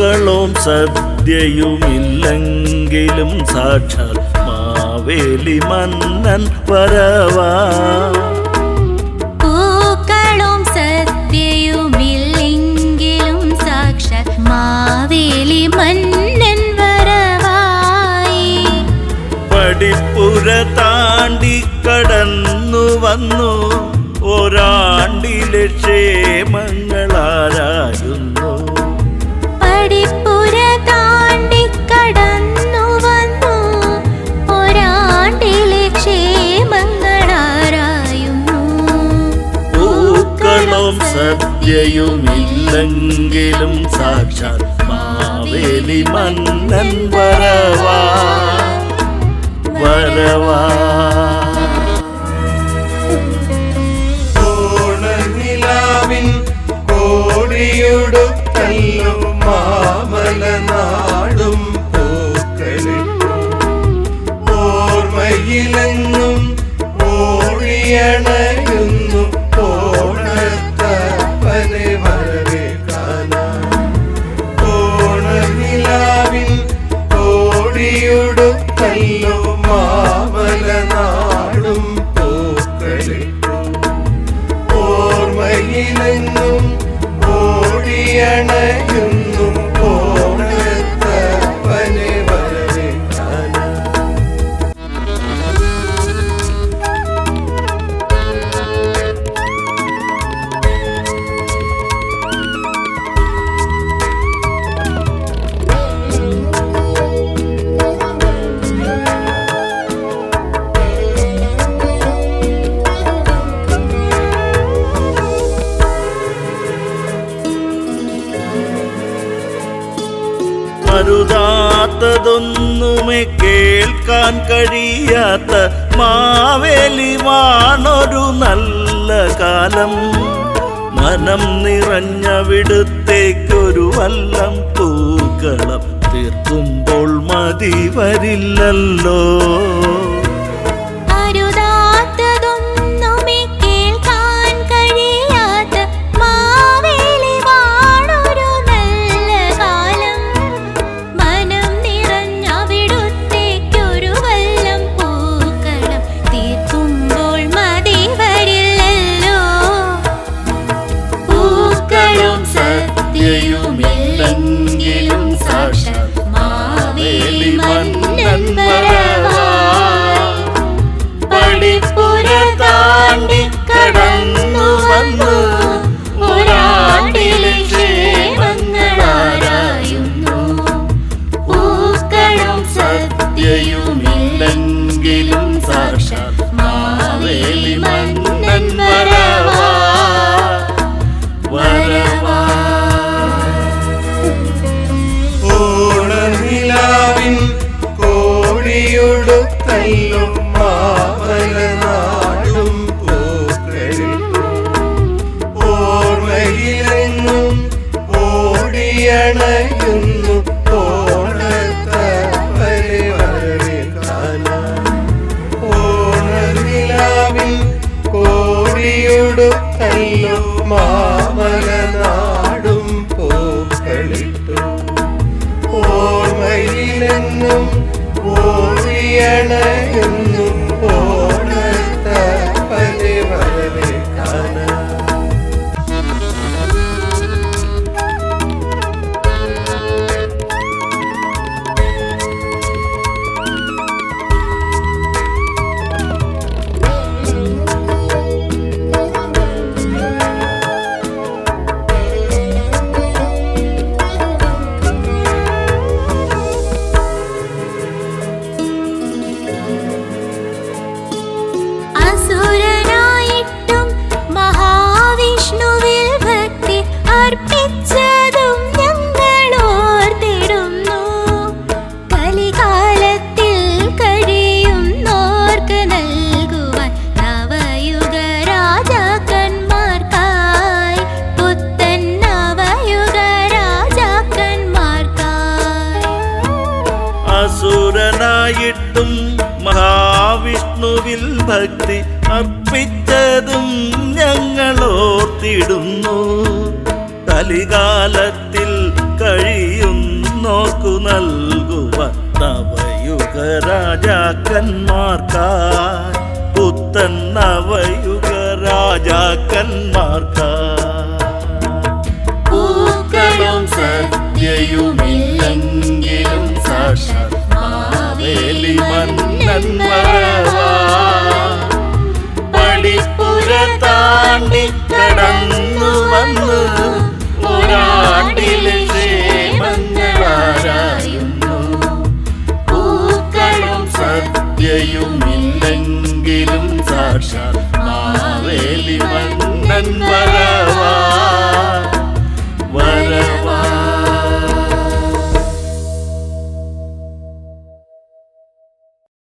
പൂക്കളോം സദ്യയുമില്ലെങ്കിലും സാക്ഷാൽ മാവേലി മന്നൻ വരവാ. പൂക്കളും സദ്യയുമില്ലെങ്കിലും സാക്ഷാത് മാവേലി മന്നൻ വരവായി. പടിപ്പുര താണ്ടി കടന്നു വന്നു. ഒരാണ്ടിലെ ക്ഷേമങ്ങളാരായുന്നു സദ്യയുമില്ലെങ്കിലും സാക്ഷാൽ മാവേലി മന്നൻ വരവാ. വരവാ. മരുതാത്തതൊന്നുമേ കേൾക്കാൻ കഴിയാത്ത മാവേലിമാണൊരു നല്ല കാലം. മനം നിറഞ്ഞ വിടുത്തേക്കൊരു വല്ലം പൂക്കളം തീർക്കുമ്പോൾ മതി വരില്ലല്ലോ. ഓടിയണയുന്നു ഓണത്തപ്പനെ ഓണനിലാവിൽ ഓണനിലാവിൻ കോടിയുടുക്കല്ലും മാമല നാടും പൂക്കളിട്ടു. ഓർമ്മയിലെങ്ങും ഓടിയണയുന്നു ഭക്തി അർപ്പിച്ചതും ഞങ്ങൾ ഓർത്തിടുന്നു നോക്കു നൽകുവ നവയുഗ രാജാക്കന്മാർക്കായി പുത്തൻ നവയുഗ രാജാക്കന്മാർക്കായി പൂക്കളും സദ്യയുമില്ലെങ്കിലും സാക്ഷാൽ நண்பர